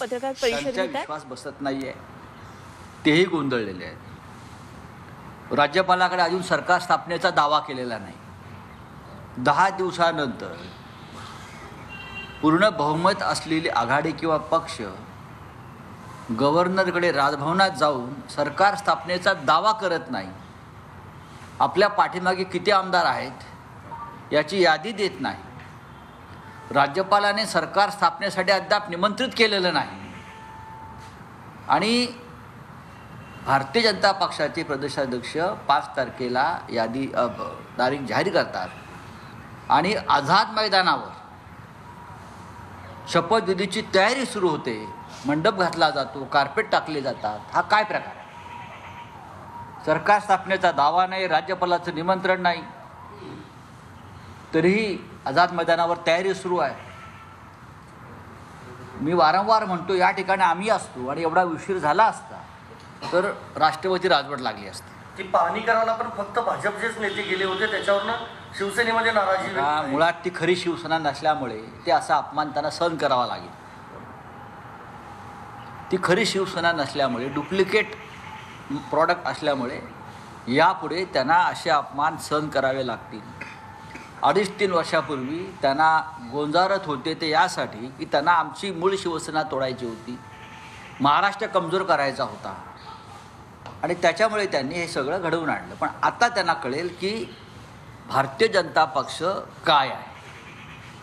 पत्रकार परिषद विश्वास बसत नाहीये तेही गोंधळलेले आहेत. राज्यपालाकडे अजून सरकार स्थापनेचा दावा केलेला नाही. दहा दिवसानंतर पूर्ण बहुमत असलेली आघाडी किंवा पक्ष गव्हर्नरकडे राजभवनात जाऊन सरकार स्थापनेचा दावा करत नाही. आपल्या पाठीमागे किती आमदार आहेत याची यादी देत नाही. राज्यपालाने सरकार स्थापनेसाठी अद्याप निमंत्रित केलेलं नाही. आणि भारतीय जनता पक्षाचे प्रदेशाध्यक्ष पाच तारखेला यादी तारीख जाहीर करतात. आणि आझाद मैदानावर शपथविधीची तयारी सुरू होते. मंडप घातला जातो कार्पेट टाकले जातात. हा काय प्रकार आहे? सरकार स्थापनेचा दावा नाही राज्यपालाचं निमंत्रण नाही. तरीही आझाद मैदानावर तयारी सुरू आहे. मी वारंवार म्हणतो या ठिकाणी आम्ही असतो आणि एवढा उशीर झाला असता तर राष्ट्रपती राजवट लागली असती. ती पाहणी करायला पण फक्त भाजपचेच नेते गेले होते त्याच्यावरनं शिवसेनेमध्ये नाराजी. मुळात ती खरी शिवसेना नसल्यामुळे ते असा अपमान त्यांना सहन करावा लागेल. ती खरी शिवसेना नसल्यामुळे डुप्लिकेट प्रॉडक्ट असल्यामुळे यापुढे त्यांना असे अपमान सहन करावे लागतील. अडीच तीन वर्षापूर्वी त्यांना गोंजारत होते ते यासाठी की त्यांना आमची मूळ शिवसेना तोडायची होती. महाराष्ट्र कमजोर करायचा होता. आणि त्याच्यामुळे त्यांनी हे सगळं घडवून आणलं. पण आता त्यांना कळेल की भारतीय जनता पक्ष काय आहे?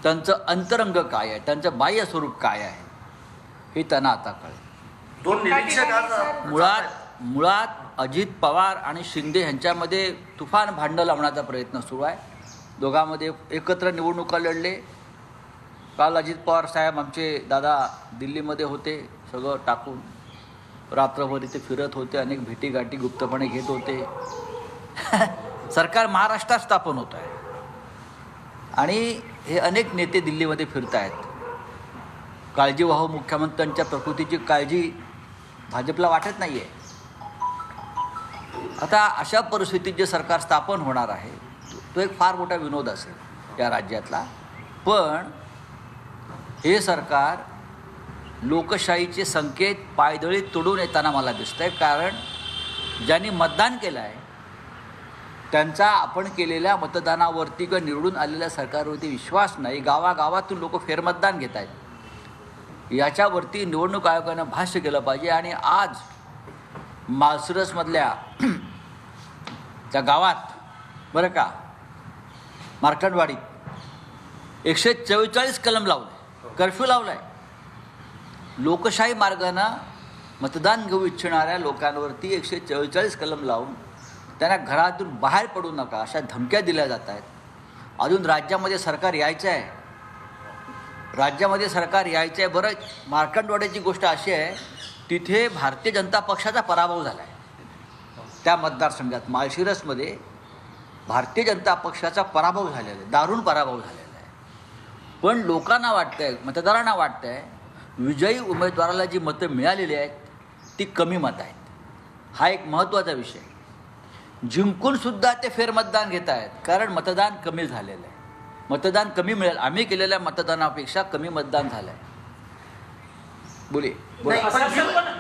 त्यांचं अंतरंग काय आहे? त्यांचं बाह्य स्वरूप काय आहे? हे त्यांना आता कळेल. दोन निरीक्षक मुळात मुळात अजित पवार आणि शिंदे यांच्यामध्ये तुफान भांडं लावण्याचा प्रयत्न सुरू आहे. दोघांमध्ये एकत्र निवडणुका लढले. काल अजित पवार साहेब आमचे दादा दिल्लीमध्ये होते सगळं टाकून. रात्रभर इथे फिरत होते अनेक भेटीगाठी गुप्तपणे घेत होते. सरकार महाराष्ट्रात स्थापन होत आहे. आणि हे अनेक नेते दिल्लीमध्ये फिरत आहेत काळजीवाहू मुख्यमंत्र्यांच्या प्रकृतीची काळजी भाजपला वाटत नाही आहे आता अशा परिस्थितीत जे सरकार स्थापन होणार आहे तो- एक फार मोठा विनोद असेल या राज्यातला. पण हे सरकार लोकशाहीचे संकेत पायदळी तुडून येताना मला दिसतंय. कारण ज्यांनी मतदान केलं आहे त्यांचा आपण केलेल्या मतदानावरती किंवा निवडून आलेल्या सरकारवरती विश्वास नाही. गावागावातून लोक फेरमतदान घेत आहेत याच्यावरती निवडणूक आयोगानं भाष्य केलं पाहिजे. आणि आज मासुरसमधल्या त्या गावात बरं का मार्कंडवाडीत एकशे चव्वेचाळीस कलम लावले कर्फ्यू लावला आहे लोकशाही मार्गानं मतदान घेऊ इच्छिणाऱ्या लोकांवरती एकशे चव्वेचाळीस कलम लावून त्यांना घरातून बाहेर पडू नका अशा धमक्या दिल्या जात आहेत. अजून राज्यामध्ये सरकार यायचं आहे. राज्यामध्ये सरकार यायचं आहे बरं. मार्कंडवाड्याची गोष्ट अशी आहे तिथे भारतीय जनता पक्षाचा पराभव झाला आहे त्या मतदारसंघात माळशिरसमध्ये भारतीय जनता पक्षाचा पराभव झालेला आहे दारुण पराभव झालेला आहे. पण लोकांना वाटतं आहे मतदारांना वाटतं आहे विजयी उमेदवाराला जी मतं मिळालेली आहेत ती कमी मतं आहेत. हा एक महत्त्वाचा विषय. जिंकूनसुद्धा ते फेरमतदान घेत आहेत कारण मतदान कमी झालेलं आहे. मतदान कमी मिळेल. आम्ही केलेल्या मतदानापेक्षा कमी मतदान झालं आहे बोले. ही-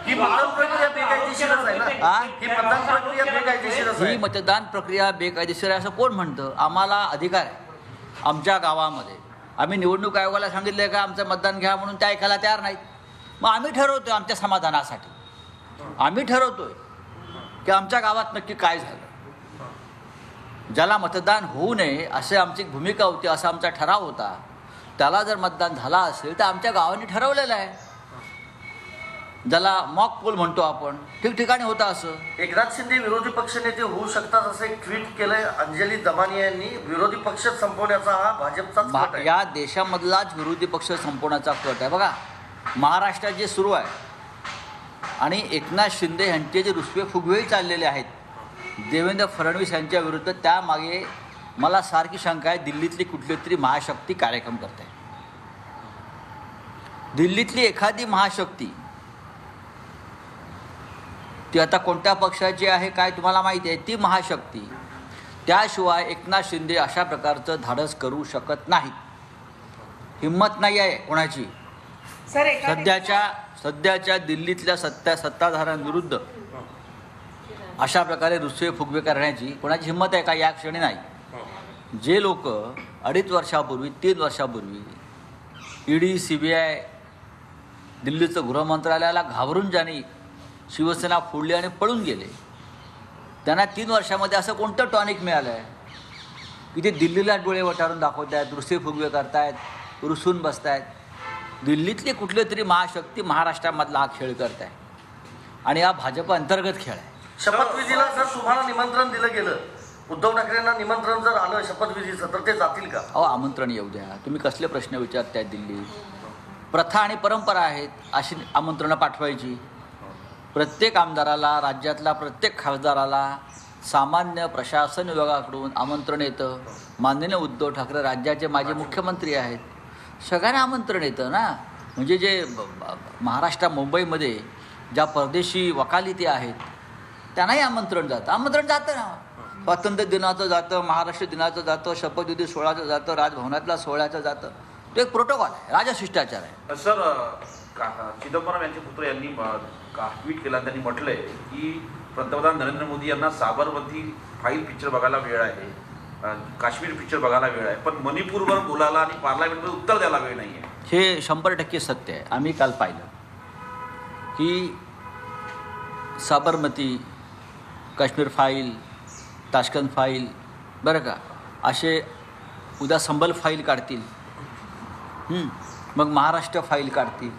ही मतदान प्रक्रिया बेकायदेशीरच आहे ना. हा? ही मतदान प्रक्रिया बेकायदेशीरच ही आहे. मतदान प्रक्रिया बेकायदेशीर आहे असं कोण म्हणतं? आम्हाला अधिकार आहे. आमच्या गावामध्ये. आम्ही निवडणूक आयोगाला सांगितलं का आमचं मतदान घ्या म्हणून ते ऐकायला तयार नाहीत. मग आम्ही ठरवतोय आमच्या समाधानासाठी. आम्ही ठरवतोय की आमच्या गावात नक्की काय झालं. ज्याला मतदान होऊ नये असे आमची भूमिका होती असा आमचा ठराव होता. त्याला जर मतदान झाला असेल तर आमच्या गावाने ठरवलेलं आहे. ज्याला मॉक पोल म्हणतो आपण ठिकठिकाणी होतं असं? एकनाथ शिंदे विरोधी पक्षनेते होऊ शकतात असं एक ट्विट केलंय अंजली दमानी यांनी. विरोधी पक्ष संपवण्याचा हा भाजपचाच भा- कट आहे. या देशामधलाच विरोधी पक्ष संपवण्याचा कट आहे. बघा महाराष्ट्रात जे सुरू आहे आणि एकनाथ शिंदे यांचे जे रुसवे फुगवेही चाललेले आहेत देवेंद्र फडणवीस यांच्या विरुद्ध त्यामागे मला सारखी शंका आहे दिल्लीतली कुठली तरी महाशक्ती कार्यक्रम करते दिल्लीतली एखादी महाशक्ती ती आता कोणत्या पक्षाची आहे काय तुम्हाला माहिती आहे? ती महाशक्ती. त्याशिवाय एकनाथ शिंदे अशा प्रकारचं धाडस करू शकत नाही. हिंमत नाही आहे कोणाची. सध्याच्या सध्याच्या दिल्लीतल्या सत्ता सत्ताधाऱ्यांविरुद्ध अशा प्रकारे रुसवे फुगवे करण्याची कोणाची हिंमत आहे का? या क्षणी नाही. जे लोक अडीच वर्षापूर्वी तीन वर्षापूर्वी ईडी सी बी आय दिल्लीचं गृहमंत्रालयाला घाबरून ज्यांनी शिवसेना फोडली आणि पळून गेले. त्यांना तीन वर्षामध्ये असं कोणतं टॉनिक मिळालं आहे की ते दिल्लीला डोळे वटारून दाखवत आहेत रुसवे फुगवे करतायत रुसून बसतायत. दिल्लीतले कुठले तरी महाशक्ती महाराष्ट्रामधला हा खेळ करत आहे आणि हा भाजप अंतर्गत खेळ आहे. शपथविधीला जर तुम्हाला निमंत्रण दिलं गेलं उद्धव ठाकरेंना निमंत्रण जर आलं शपथविधीचं तर ते जातील का? अहो आमंत्रण येऊ द्या. तुम्ही कसले प्रश्न विचारताय दिल्लीत? प्रथा आणि परंपरा आहेत अशी आमंत्रणं पाठवायची. प्रत्येक आमदाराला राज्यातला प्रत्येक खासदाराला सामान्य प्रशासन विभागाकडून आमंत्रण येतं. माननीय उद्धव ठाकरे राज्याचे माजी मुख्यमंत्री आहेत. सगळ्यांना आमंत्रण येतं ना. म्हणजे जे महाराष्ट्र मुंबईमध्ये ज्या परदेशी वकालिती आहेत त्यांनाही आमंत्रण जातं. आमंत्रण जातं ना. स्वातंत्र्य दिनाचं जातं महाराष्ट्र दिनाचं जातं शपथविधी सोहळ्याचं जातं राजभवनातल्या सोहळ्याचं जातं. तो एक प्रोटोकॉल आहे राजशिष्टाचार आहे. सर चिदंबरम यांचे पुत्र यांनी का? ट्विट केला त्यांनी म्हटलंय की पंतप्रधान नरेंद्र मोदी यांना साबरमती फाईल पिक्चर बघायला वेळ आहे. काश्मीर पिक्चर बघायला वेळ आहे. पण मणिपूरवर बोलायला आणि पार्लमेंटमध्ये उत्तर द्यायला वेळ नाही आहे हे शंभर टक्के सत्य आहे. आम्ही काल पाहिलं की साबरमती काश्मीर फाईल ताशकंद फाईल बरं का असे उद्या संबल फाईल काढतील. मग महाराष्ट्र फाईल काढतील.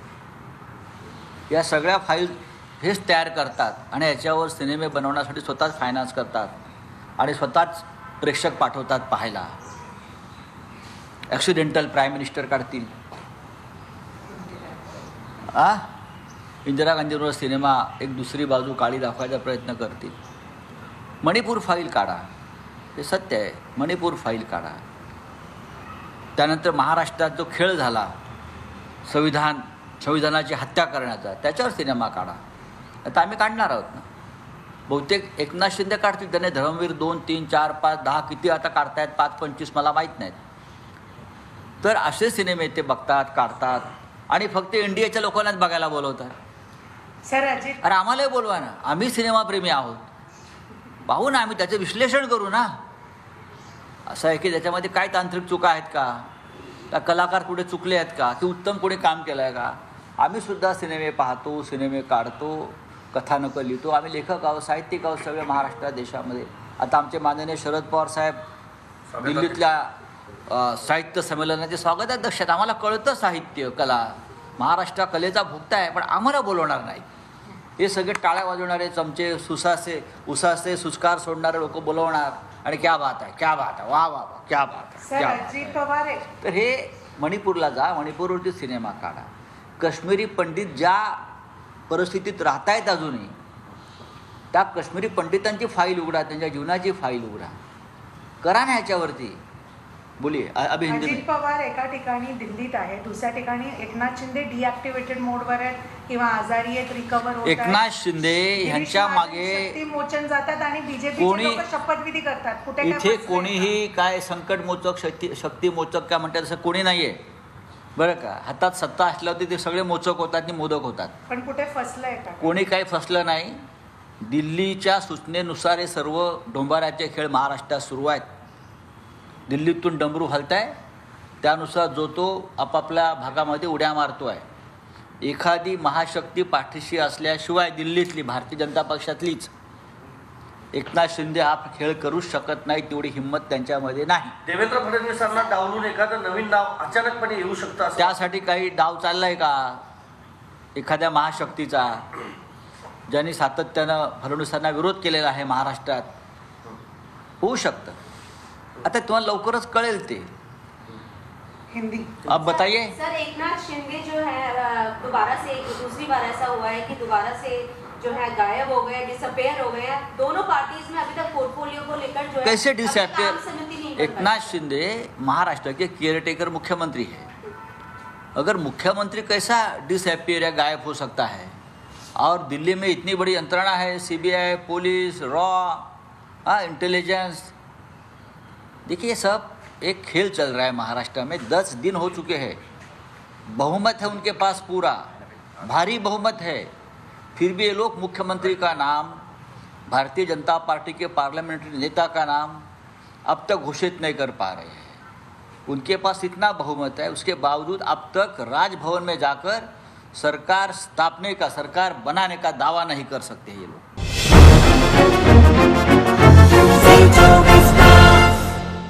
या सगळ्या फाईल हेच तयार करतात आणि याच्यावर सिनेमे बनवण्यासाठी स्वतःच फायनान्स करतात आणि स्वतःच प्रेक्षक पाठवतात पाहायला. ॲक्सिडेंटल प्राईम मिनिस्टर काढतील. आ? इंदिरा गांधीवर सिनेमा एक दुसरी बाजू काळी दाखवायचा प्रयत्न करतील. मणिपूर फाईल काढा. हे सत्य आहे. मणिपूर फाईल काढा. त्यानंतर महाराष्ट्रात जो खेळ झाला संविधान संविधानाची हत्या करण्याचा त्याच्यावर सिनेमा काढा. आता आम्ही काढणार आहोत ना. बहुतेक एकनाथ शिंदे काढतील त्याने धर्मवीर दोन तीन चार पाच दहा किती आता काढतायत पाच पंचवीस मला माहीत नाहीत. तर असे सिनेमे ते बघतात काढतात आणि फक्त इंडियाच्या लोकांनाच बघायला बोलवतात. सर अजित अरे आम्हालाही बोलवा ना. आम्ही सिनेमाप्रेमी आहोत. पाहू ना आम्ही त्याचं विश्लेषण करू ना. असं आहे की त्याच्यामध्ये काय तांत्रिक चुका आहेत का? का कलाकार कुठे चुकले आहेत का? की उत्तम कोणी काम केलं आहे का? आम्ही सुद्धा सिनेमे पाहतो सिनेमे काढतो कथानकं लिहितो. आम्ही लेखक आहोत साहित्यिक आहोत सगळे महाराष्ट्र देशामध्ये. आता आमचे माननीय शरद पवार साहेब दिल्लीतल्या साहित्य संमेलनाचे स्वागताध्यक्ष आहेत आम्हाला कळतं साहित्य कला. महाराष्ट्र कलेचा भुकटा आहे पण आम्हाला बोलवणार नाही. हे सगळे टाळ्या वाजवणारे चमचे सुसासे उसासे सुस्कार सोडणारे लोक बोलवणार. आणि क्या बात आहे क्या बात आहे. वा वा वा क्या बात आहे क्या बात आहे. आहे. तर हे मणिपूरला जा मणिपूरवरती सिनेमा काढा. काश्मीरी पंडित ज्या परिस्थितीत राहतायत अजूनही त्या काश्मीरी पंडितांची फाईल उघडा त्यांच्या जीवनाची फाईल उघडा. करा ना ह्याच्यावरती बोलिये अभी अजित पवार एका ठिकाणी दिल्लीत आहे दुसऱ्या ठिकाणी एकनाथ शिंदे डिॲक्टिव्हेटेड मोडवर आहेत किंवा आजारी आहेत आहेत. एकनाथ शिंदे महाजन मागे मोचन जातात आणि बीजेपी शपथविधी करतात. कुठे इथे कोणीही काय संकटमोचक शक्ती शक्तिमोचक काय म्हणतात असं कोणी नाही आहे बरं का? हातात सत्ता असल्यावरती ते सगळे मोचक होतात आणि मोदक होतात? पण कुठे फसलंय का? कोणी काही फसलं नाही. दिल्लीच्या सूचनेनुसार हे सर्व डोंबाऱ्याचे खेळ महाराष्ट्रात सुरू आहेत. दिल्लीतून डमरू हलताय. त्यानुसार जो तो आपापल्या भागामध्ये उड्या मारतो आहे एखादी महाशक्ती पाठीशी असल्याशिवाय दिल्लीतली भारतीय जनता पक्षातलीच एकनाथ शिंदे हा खेळ करूच शकत नाही तेवढी हिंमत त्यांच्यामध्ये नाही. देवेंद्र फडणवीसांना डावलून एखादं नवीन नाव अचानकपणे येऊ शकतं असं? त्यासाठी काही डाव चाललाय का? एखाद्या महाशक्तीचा. ज्यांनी सातत्यानं फडणवीसांना विरोध केलेला आहे महाराष्ट्रात होऊ शकतं. आता तुम्हाला लवकरच कळेल ते. हिंदी. अब बताइए. सर एकनाथ शिंदे जो है दोबारा से दूसरी बार ऐसा हुआ है कि दोबारा से जो है गायब हो गए डिसअपेयर हो गए दोनों पार्टीज़ में अभी तक पोर्टफोलियो को लेकर जो कैसे डिसअपियर एकनाथ शिंदे महाराष्ट्र के केयरटेकर मुख्यमंत्री है। अगर मुख्यमंत्री कैसा डिसअपियर या गायब हो सकता है? और दिल्ली में इतनी बड़ी यंत्रणा है सीबीआई पुलिस रॉ इंटेलिजेंस देखिए ये सब एक खेल चल रहा है महाराष्ट्र में दस दिन हो चुके हैं। बहुमत है उनके पास पूरा। भारी बहुमत है। फिर भी ये लोग मुख्यमंत्री का नाम, भारतीय जनता पार्टी के पार्लियामेंट्री नेता का नाम अब तक घोषित नहीं कर पा रहे हैं। उनके पास इतना बहुमत है, उसके बावजूद अब तक राजभवन में जाकर सरकार स्थापने का, सरकार बनाने का दावा नहीं कर सकते ये लोग।